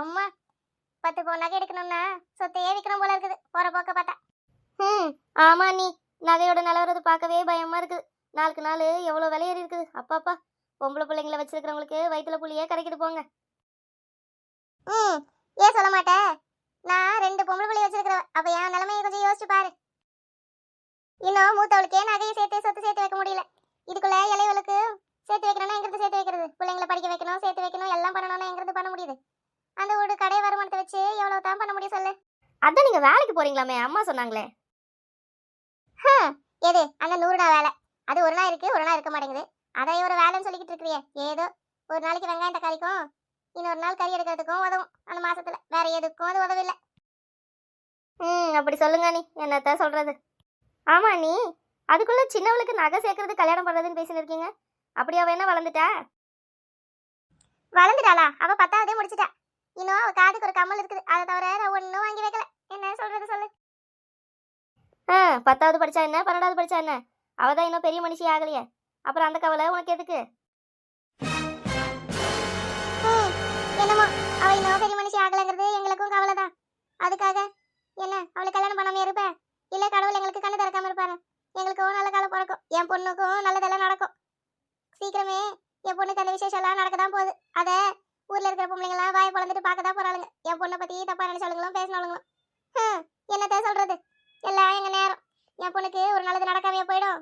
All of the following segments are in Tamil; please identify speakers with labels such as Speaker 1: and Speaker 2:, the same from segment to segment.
Speaker 1: அம்மா பத்து பவுன் நகை எடுக்கணும்னா சொத்தையே விற்கணும் போல இருக்குது. போற போக்க பார்த்தா. ம் ஆமா நீ நகையோட நிலவரது பார்க்கவே பயமா இருக்குது. நாளுக்கு நாள் எவ்வளோ விலையேறி இருக்குது. அப்பாப்பா பொம்பளை பிள்ளைங்களை வச்சிருக்கிறவங்களுக்கு வயிற்றுல புள்ளியே கிடைக்குது போங்க. ம் ஏன் சொல்ல மாட்டேன் நான் ரெண்டு பொம்பளை பிள்ளை வச்சிருக்கிற அப்போ என் நிலைமையை கொஞ்சம் யோசிச்சு பாரு. இன்னும் மூத்தவளுக்கே நகையை சேர்த்து சொத்து சேர்த்து வைக்க முடியல. இதுக்குள்ள இலைவளுக்கு சேர்த்து வைக்கணும்னா எங்கிறது சேர்த்து வைக்கிறது? பிள்ளைங்களை படிக்க வைக்கணும் சேர்த்து வைக்கணும் எல்லாம் பண்ணணும்னா எங்கிறது பண்ண முடியுது? அந்த ஒரு கடை வருமானத்தை வச்சு எவ்வளவு தான் பண்ண முடியும் சொல்லு. அதான் நீங்க வேலைக்கு போறீங்களாமே அம்மா சொன்னாங்களே. எது? அந்த நூறுடா வேலை. அது ஒரு நாள் இருக்கு ஒரு நாள் இருக்க மாட்டேங்குது. அதை ஒரு வேலைன்னு சொல்லிக்கிட்டு இருக்கிறியே. ஏதோ ஒரு நாளைக்கு வெங்காயம் தக்காளிக்கும் இன்னொரு நாள் கறி எடுக்கிறதுக்கும் உதவும் அந்த மாசத்துல. வேற எதுக்கும் அது உதவில்லை. ம் அப்படி சொல்லுங்க நீ என்னத்த சொல்றது? ஆமா நீ அதுக்குள்ள சின்னவளுக்கு நகை சேர்க்கறது கல்யாணம் பண்றதுன்னு பேசின்னு இருக்கீங்க அப்படி அவ என்ன வளர்ந்துட்டா? வளர்ந்துட்டாளா? அவ பத்தாவதே முடிச்சிட்டா. இன்னும் அவ காதுக்கு ஒரு கம்மல் இருக்குது. அதை தவிர நான் ஒன்றும் வாங்கி வைக்கல. என்ன சொல்றது சொல்லு. ஆ பத்தாவது படிச்சா என்ன? பன்னெண்டாவது படிச்சா என்ன? அவ தான் இன்னும் பெரிய மனுஷி ஆகலையே. அப்புறம் அந்த கவலை உனக்கு எதுக்கு? என்னமோ. அவ இன்னும் பெரிய மனுஷி ஆகலைங்கிறது எங்களுக்கும் கவலை தான். அதுக்காக என்ன? அவளை கல்யாணம் பண்ணாம இருப்பேன் இல்ல கடவுள் எங்களுக்கு கண்ணு திறக்காம இருப்பாரு. எங்களுக்கும் நல்ல காலம் பிறக்கும். என் பொண்ணுக்கும் நல்லதெல்லாம் நடக்கும். சீக்கிரமே என் பொண்ணுக்கு அந்த விசேஷம் எல்லாம் நடக்க தான் போகுது. அத ஊர்ல இருக்கிற பொம்பளைங்களாம் வாய் பழந்துட்டு பார்க்க தான் போறாளுங்க. என் பொண்ணை பத்தி தப்பா நினைச்சாளுங்களும் பேசினாளுங்களும். என்னத்த சொல்றது? எல்லாம் எங்க நேரம். என் பொண்ணுக்கு ஒரு நல்லது நடக்காமையே போயிடும்.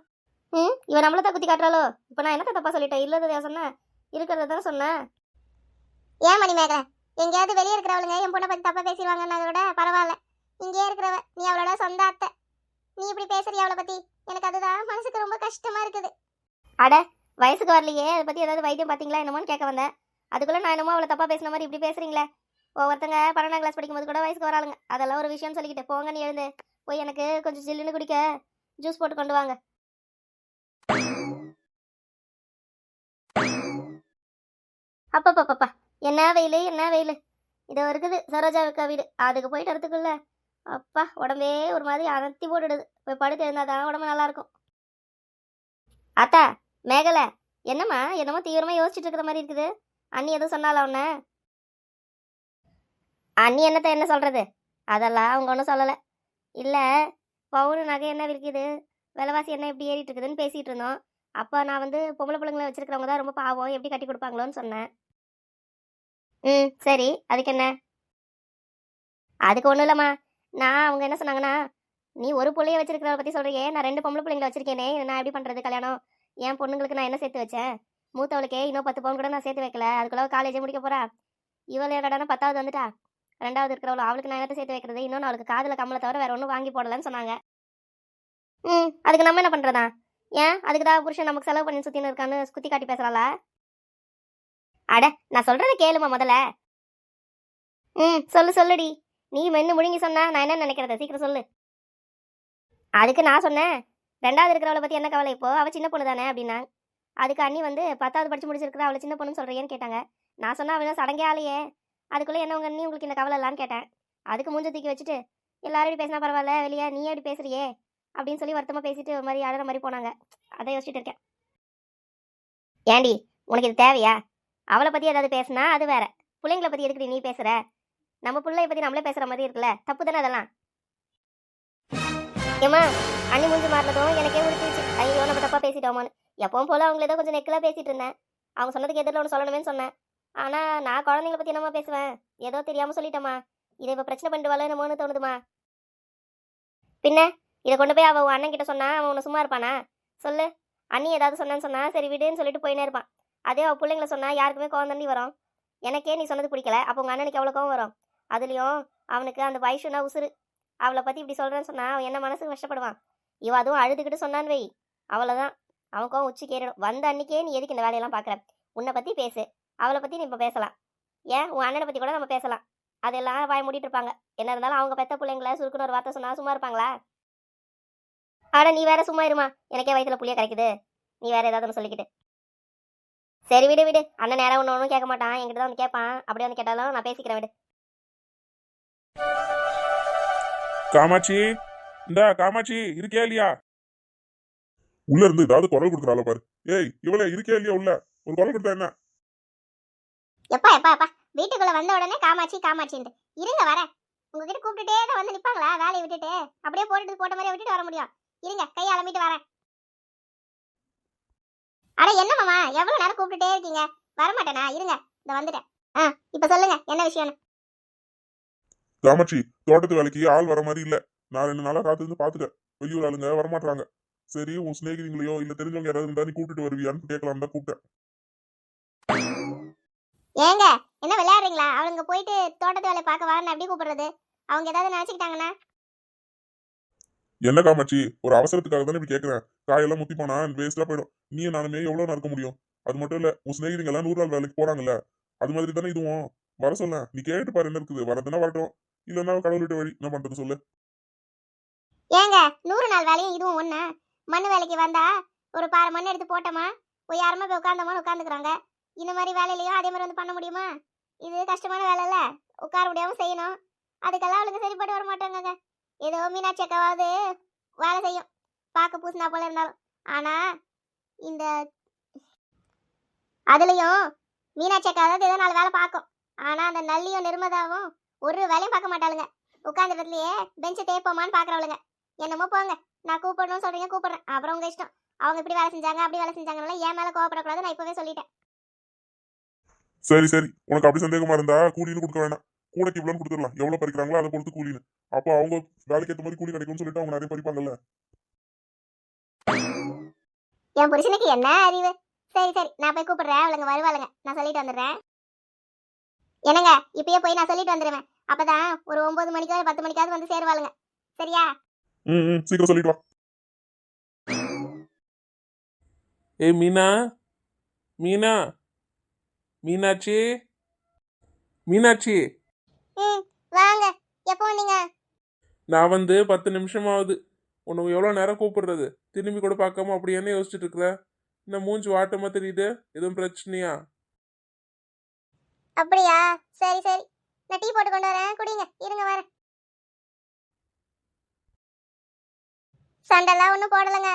Speaker 1: ம் இவன் நம்மள தான் குத்தி காட்டுறாளோ? இப்போ நான் என்னத்த தப்பா சொல்லிட்டேன்? இல்லதை சொன்னேன். இருக்கிறத தானே சொன்னேன். ஏன் மணிமேகலை? எங்கேயாவது வெளியே இருக்கிறவளுங்க என் பொண்ணை பத்தி தப்பா பேசிடுவாங்கன்னு விட பரவாயில்ல. இங்கேயே இருக்கிறவ நீ அவளோட சொந்த அத்தை. நீ இப்படி பேசுறிய அவளை பத்தி? எனக்கு அதுதான் மனசுக்கு ரொம்ப கஷ்டமா இருக்குது. அட வயசுக்கு வரலையே. அதை பத்தி ஏதாவது வைத்தியம் பாத்தீங்களா என்னமோன்னு கேட்க வந்தேன். அதுக்குள்ளே நான் என்னமோ அவளை தப்பா பேசின மாதிரி இப்படி பேசுகிறீங்களே ஒவ்வொருத்தங்க பன்னெண்டாம் கிளாஸ் படிக்கும்போது கூட வயசுக்கு வராளுங்க. அதெல்லாம் ஒரு விஷயம் சொல்லிக்கிட்டு போங்க நீ எழுந்து. போய் எனக்கு கொஞ்சம் ஜில்லுன்னு குடிக்க. ஜூஸ் போட்டு கொண்டு வாங்க. அப்பப்பப்பப்பா. என்ன வெயில் என்ன வெயில். இதோ இருக்குது சரோஜாவுக்கா வீடு. அதுக்கு போயிட்டு வரதுக்குள்ள அப்பா உடம்பே ஒரு மாதிரி அனத்தி போட்டுடுது. போய் படுத்து எழுந்தாதான் உடம்பு நல்லாயிருக்கும். அத்தா மேகலை என்னம்மா என்னமோ தீவிரமாக யோசிச்சுட்டு இருக்கிற மாதிரி இருக்குது. அண்ணி எதுவும் சொன்னால உன்ன? அண்ணி என்னத்த என்ன சொல்றது? அதெல்லாம் அவங்க ஒன்றும் சொல்லலை. இல்லை பவுனு நகை என்ன விற்கிது? விலைவாசி என்ன எப்படி ஏறிட்டு இருக்குதுன்னு பேசிட்டு இருந்தோம். அப்போ நான் வந்து பொம்பளை பிள்ளைங்களை வச்சிருக்கிறவங்க தான் ரொம்ப பாவம். எப்படி கட்டி கொடுப்பாங்களோன்னு சொன்னேன். ம் சரி. அதுக்கு என்ன? அதுக்கு ஒன்றும் இல்லைம்மா. நான் அவங்க என்ன சொன்னாங்கன்னா நீ ஒரு பிள்ளைய வச்சிருக்கிறவ பற்றி சொல்கிறியே நான் ரெண்டு பொம்பளை பிள்ளைங்களை வச்சிருக்கேனே. நான் எப்படி பண்ணுறது கல்யாணம்? என் பொண்ணுங்களுக்கு நான் என்ன சேர்த்து வச்சேன்? மூத்தவளுக்கே இன்னும் பத்து பவுன் கூட நான் சேர்த்து வைக்கல. அதுக்குள்ள காலேஜே முடிக்க போறா? இவள் என்னடானா பத்தாவது வந்துட்டா? ரெண்டாவது இருக்கிறவள அவளுக்கு நான் என்னத்த சேர்த்து வைக்கிறது? இன்னொன்று அவளுக்கு காதில் கம்மலை தவிர வேற ஒன்றும் வாங்கி போடலன்னு சொன்னாங்க. ம் அதுக்கு நம்ம என்ன பண்ணுறதா ஏன்? அதுக்கு தான் புருஷன் நமக்கு செலவு பண்ணி சுற்றின்னு இருக்கான்னு குத்தி காட்டி பேசுறாளா? அட நான் சொல்றத கேளுமா முதல்ல. ம் சொல்லு சொல்லுடி. நீ மென்னு முழுங்கி சொன்னா நான் என்ன நினைக்கிறத? சீக்கிரம் சொல்லு. அதுக்கு நான் சொன்னேன். ரெண்டாவது இருக்கிறவளை பத்தி என்ன கவலை இப்போ? அவ சின்ன பொண்ணு தானே? அப்படின்னா அதுக்கு அண்ணி வந்து பத்தாவது படிச்சு முடிச்சிருக்கிற அவளை சின்ன பொண்ணுன்னு சொல்றியேன்னு கேட்டாங்க. நான் சொன்னால் அவன் சடங்கே ஆலையே அதுக்குள்ளே என்ன உங்கள் அண்ணி உங்களுக்கு இந்த கவலை இல்லான்னு கேட்டேன். அதுக்கு மூஞ்ச தூக்கி வச்சுட்டு எல்லாரும் இப்படி பேசினா பரவாயில்ல வெளியே நீ எப்படி பேசுறியே அப்படின்னு சொல்லி வருத்தமா பேசிட்டு ஒரு மாதிரி அழகிற மாதிரி போனாங்க. அதை யோசிச்சுட்டு இருக்கேன். ஏண்டி உனக்கு இது தேவையா? அவளை பற்றி ஏதாவது பேசுனா அது வேற. பிள்ளைங்களை பத்தி எதுக்கு நீ பேசுகிற நம்ம பிள்ளைய பத்தி நம்மளே பேசுகிற மாதிரி இருக்குல்ல தப்பு தானே அதெல்லாம்? ஏமா அண்ணி மூஞ்சி மாறினதும் எனக்கே உறுத்திடுச்சு. ஐயோ நம்ம தப்பாக பேசிட்டோமான்னு. எப்பவும் போல அவங்கள ஏதோ கொஞ்சம் நெக்கிலா பேசிட்டு இருந்தேன். அவங்க சொன்னதுக்கு எதிரில் ஒன்று சொல்லணுமேன்னு சொன்னேன். ஆனால் நான் குழந்தைங்கள பற்றி என்னமா பேசுவேன்? ஏதோ தெரியாமல் சொல்லிட்டேமா இதை இப்போ பிரச்சனை பண்ணிட்டு என்னமோன்னு தோணுதுமா பின்ன இதை கொண்டு போய் அவன் அண்ணன் கிட்ட சொன்னா அவன் உன்னை சும்மா இருப்பானா? சொல்லு. அண்ணி ஏதாவது சொன்னான்னு சொன்னா சரி விடுன்னு சொல்லிட்டு போயினே இருப்பான். அதே அவள் பிள்ளைங்கள சொன்னா யாருக்குமே கோவம் தண்ணி வரும்? எனக்கே நீ சொன்னது பிடிக்கல. அப்போ உங்க அண்ணனுக்கு எவ்வளோ கோவம் வரும்? அதுலேயும் அவனுக்கு அந்த வயசுனா உசுறு. அவளை பற்றி இப்படி சொல்கிறேன்னு சொன்னா அவன் என்ன மனசுக்கு கஷ்டப்படுவான்? இவ அதுவும் அழுதுகிட்டு சொன்னான்னு வை. அவ்வளோதான் அவன் கோவம் உச்சி கேறிடும். வந்த அன்னைக்கே நீ எதுக்கு இந்த வேலையெல்லாம் பார்க்குற உன்னை பற்றி பேசு. அவளை பற்றி நீ இப்போ பேசலாம். ஏன்? உன் அண்ணனை பற்றி கூட நம்ம பேசலாம். அதெல்லாம் வாய் மூடிட்டு இருப்பாங்க. என்ன இருந்தாலும் அவங்க பெத்த பிள்ளைங்கள சுருக்குன்னு ஒரு வார்த்தை சொன்னால் சும்மா இருப்பாங்களா? ஆனா நீ வேற சும்மா இருமா. எனக்கே வயித்துல புளிய கிடைக்குது நீ வேற ஏதாவது ஒன்று சொல்லிக்கிட்டு. சரி விடு விடு. அண்ணன் நேரம் ஒன்று ஒன்றும் கேட்க மாட்டான். என்கிட்ட தான் வந்து கேட்பான். அப்படியே வந்து கேட்டாலும் நான் பேசிக்கிறேன் விடு.
Speaker 2: காமாட்சி. இந்தா காமாட்சி. இருக்கியா இல்லையா? உள்ள இருந்து ஏதாவது குரல் கொடுக்குறாள பாரு. ஏய் இவளே இருக்கியா இல்லையா உள்ள? ஒரு குரல் கொடுத்தா என்ன?
Speaker 1: எப்பா எப்பா எப்பா
Speaker 3: வீட்டுக்குள்ள வந்த உடனே காமாட்சி காமாட்சின்ட்டு. இருங்க வரேன். உங்ககிட்ட கூப்பிட்டுட்டே தான் வந்து நிப்பாங்களா? வேலையை விட்டுட்டு. அப்படியே போட்டுட்டு போட்ட மாதிரியே விட்டுட்டு வர முடியும். இருங்க கை அலம்பிட்டு வரேன். அட என்ன மாமா? எவ்வளவு நேரம் கூப்பிட்டுட்டே இருக்கீங்க? வரமாட்டேனா? இருங்க இந்த வந்துட்டேன். ஆ இப்ப சொல்லுங்க என்ன விஷயம்னு?
Speaker 2: காமாட்சி தோட்டத்து வேலைக்கு ஆள் வர மாதிரி இல்ல. நான் ரெண்டு நாளா காத்து இருந்து பாத்துட்டேன் வெளியூர் ஆளுங்க வரமாட்டாங்க சரி உன் சிநேகிதிங்களையோ இல்ல தெரிஞ்சவங்க யாராவது இருந்தா நீ கூட்டிட்டு வருவியான்னு கேட்கலாம் தான் கூப்பிட்டேன்.
Speaker 3: ஏங்க என்ன விளையாடுறீங்களா? அவங்க போயிட்டு தோட்டத்து வேலையை பார்க்க வான்னு அப்படி கூப்பிடுறது. அவங்க ஏதாவது நினைச்சுக்கிட்டாங்கன்னா?
Speaker 2: என்ன காமாட்சி ஒரு அவசரத்துக்காக தானே இப்படி கேக்குறேன். காயெல்லாம் முத்தி போனா வேஸ்டா போயிடும். நீ நானுமே எவ்வளவு இருக்க முடியும்? அது மட்டும் இல்ல உன் சிநேகிதிங்க எல்லாம் நூறு நாள் வேலைக்கு போறாங்கல்ல அது மாதிரி தானே இதுவும்? வர சொல்ல நீ கேட்டு பாரு என்ன இருக்குது. வரதுன்னா வரட்டும். இல்லன்னா கடவுள் விட்ட வழி. என்ன பண்றது சொல்லு.
Speaker 3: ஏங்க நூறு நாள் வேலையும் இதுவும் ஒண்ணு? மண் வேலைக்கு வந்தா ஒரு பாறை மண் எடுத்து போட்டோமா? போய் போய் உட்காந்தோமா உட்காந்துக்கிறாங்க இந்த மாதிரி வேலையிலையும் அதே மாதிரி வந்து பண்ண முடியுமா? இது கஷ்டமான வேலை இல்ல உட்கார முடியாம செய்யணும். அதுக்கெல்லாம் அவளுக்கு சரிப்பட்டு வர மாட்டாங்க ஏதோ மீனாட்சி அக்காவாவது வேலை செய்யும். பார்க்க பூசினா போல இருந்தாலும். ஆனா இந்த அதுலயும் மீனாட்சி அக்காவது ஏதோ நாலு வேலை பார்க்கும். ஆனா அந்த நல்லியும் நிர்மதாவும் ஒரு வேலையும் பார்க்க மாட்டாளுங்க. உட்கார்ந்த இடத்துலயே பெஞ்சை தேய்ப்போமான்னு பாக்குறவளுங்க என்னமோ போங்க. நான் கூப்பிடணும்னு சொல்றீங்க கூப்பிடுறேன். அப்புறம் உங்க இஷ்டம். அவங்க இப்படி வேலை செஞ்சாங்க அப்படி வேலை செஞ்சாங்கனால என் மேல கோவப்படக்கூடாது நான் இப்பவே சொல்லிட்டேன்.
Speaker 2: சரி சரி. உனக்கு அப்படி சந்தேகமா இருந்தா கூலின்னு கொடுக்க வேணாம். கூடைக்கு இவ்வளவு கொடுத்துடலாம். எவ்வளவு பறிக்கிறாங்களோ அதை பொறுத்து கூலின்னு. அப்போ அவங்க வேலைக்கு ஏற்ற மாதிரி கூலி கிடைக்கும்னு சொல்லிட்டு அவங்க நிறைய பறிப்பாங்கல்ல.
Speaker 3: என் புருஷனுக்கு என்ன அறிவு? சரி சரி. நான் போய் கூப்பிடுறேன். அவளுங்க வருவாளுங்க. நான் சொல்லிட்டு வந்துடுறேன். என்னங்க? இப்பயே போய் நான் சொல்லிட்டு வந்துடுவேன் அப்பதான் ஒரு ஒன்பது மணிக்காவது பத்து மணிக்காவது வந்து சேருவாளுங்க. சரியா?
Speaker 2: ம் ம். சீக்கிரம் சொல்லிட்டு வா.
Speaker 4: ஏ மீனா? மீனா? மீனாட்சி? மீனாட்சி?
Speaker 3: ம் வாங்க. எப்போ வந்தீங்க?
Speaker 4: நான் வந்து பத்து நிமிஷம் ஆகுது உனக்கு எவ்வளோ நேரம் கூப்பிடுறது? திரும்பி கூட பார்க்காம அப்படி என்ன யோசிச்சுட்டு இருக்கிற என்ன மூஞ்சி வாட்டமா தெரியுது? எதுவும் பிரச்சனையா?
Speaker 3: அப்படியா? சரி சரி. நான் டீ போட்டு கொண்டு வரேன். குடிங்க. இருங்க வரேன். சண்டெல்லாம் ஒன்றும் போடலைங்க.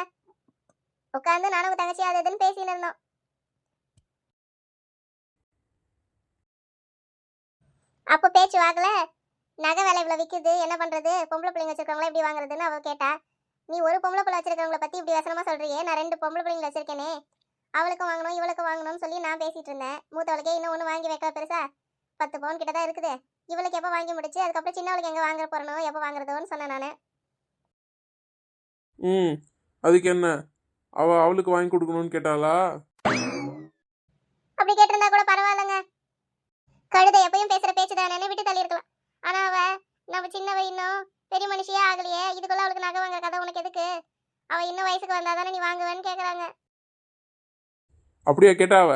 Speaker 3: உட்காந்து நானும் உங்க தங்கச்சி அது இதுன்னு பேசின்னு இருந்தோம். அப்போ பேச்சு வாங்கல நகை வேலை இவ்வளோ விற்குது என்ன பண்ணுறது பொம்பளை பிள்ளைங்க வச்சிருக்கவங்களா எப்படி வாங்குறதுன்னு அவ கேட்டா நீ ஒரு பொம்பளை பிள்ளை வச்சிருக்கவங்கள பற்றி இப்படி வசனமா சொல்றியே? நான் ரெண்டு பொம்பளை பிள்ளைங்க வச்சிருக்கேனே. அவளுக்கும் வாங்கணும் இவளுக்கும் வாங்கணும்னு சொல்லி நான் பேசிட்டு இருந்தேன். மூத்தவளுக்கே இன்னும் ஒன்று வாங்கி வைக்கல பெருசா? பத்து பவுன் கிட்ட தான் இருக்குது. இவளுக்கு எப்போ வாங்கி முடிச்சு அதுக்கப்புறம் சின்னவளுக்கு எங்கே வாங்குற போறனோ எப்போ வாங்குறதோன்னு சொன்னேன் நான்.
Speaker 4: ம். அதுக்கு என்ன அவ அவளுக்கு வாங்கி கொடுக்கணும்னு கேட்டாளா?
Speaker 3: அப்படி கேட்டிருந்தா கூட பரவாயில்லைங்க. கழுதை எப்பயும் பேசுற பேச்சு தானே? விட்டு தள்ளி இருக்கலாம் ஆனா அவ நம்ம சின்னவ இன்னும் பெரிய மனுஷியே ஆகலையே. இதுக்குள்ள அவளுக்கு நகை வாங்குற கதை உனக்கு எதுக்கு? அவ இன்னும் வயசுக்கு வந்தா தானே நீ வாங்குவேன்னு கேக்குறாங்க.
Speaker 4: அப்படியா கேட்டா அவ?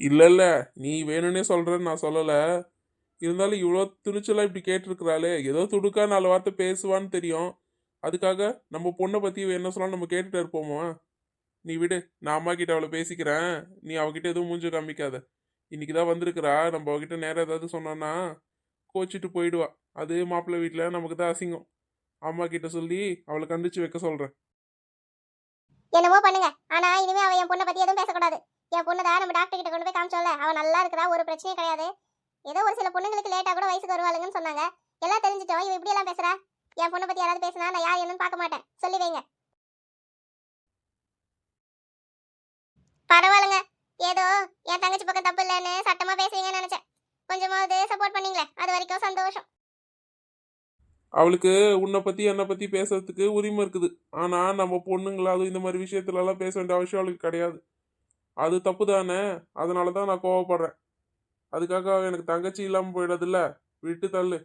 Speaker 4: இல்ல இல்ல நீ வேணும்னே சொல்றேன்னு நான் சொல்லல. இருந்தாலும் இவ்வளோ துணிச்சலாக இப்படி கேட்டிருக்கிறாளே. ஏதோ துடுக்கா நாலு வார்த்தை பேசுவான்னு தெரியும். அதுக்காக நம்ம பொண்ணை பற்றி என்ன சொன்னாலும் நம்ம கேட்டுட்டு இருப்போமா? நீ விடு நான் அம்மா கிட்ட அவளை பேசிக்கிறேன். நீ அவகிட்ட எதுவும் மூஞ்சு காமிக்காத. இன்னைக்கு தான் வந்திருக்கிறா. நம்ம அவகிட்ட நேரம் ஏதாவது சொன்னோன்னா கோச்சிட்டு போயிடுவா. அது மாப்பிள்ளை வீட்டில் நமக்கு தான் அசிங்கம். அம்மா கிட்ட சொல்லி அவளை கண்டிச்சு வைக்க சொல்கிறேன்
Speaker 3: என்னமோ பண்ணுங்க. ஆனா இனிமே அவ என் பொண்ணை பத்தி எதுவும் பேசக்கூடாது. என் பொண்ணு தான் நம்ம டாக்டர் கிட்ட கொண்டு போய் காமிச்சோம்ல அவ நல்லா இருக்கிறா ஒரு பிரச்சனையும் கிடையாது. ஏதோ ஒரு சில பொண்ணுங்களுக்கு லேட்டா கூட வயசுக்கு வருவாளுங்கன்னு சொன்னாங்க. எல்லாம் தெரிஞ்சிட்டோம். இவ இப்படி எல்லாம் பேசுறா? என் பொண்ணை பத்தி யாராவது பேசினா நான் யார் என்னன்னு பார்க்க மாட்டேன். சொல்லி வைங்க. பரவாயில்லைங்க. ஏதோ என் தங்கச்சி பக்கம் தப்பு இல்லைன்னு சட்டமா பேசுவீங்கன்னு நினைச்சேன். கொஞ்சமாவது சப்போர்ட் பண்ணீங்களே. அது வரைக்கும் சந்தோஷம்.
Speaker 4: அவளுக்கு உன்னை பத்தி என்னை பத்தி பேசுறதுக்கு உரிமை இருக்குது. ஆனா நம்ம பொண்ணுங்களாவது இந்த மாதிரி விஷயத்துல எல்லாம் பேச வேண்டிய அவசியம் அவளுக்கு கிடையாது. அது தப்பு தானே? அதனால தான் நான் கோவப்படுறேன். அதுக்காக எனக்கு தங்கச்சி இல்லாம போயிடாதுல்ல? விட்டு தள்ளு.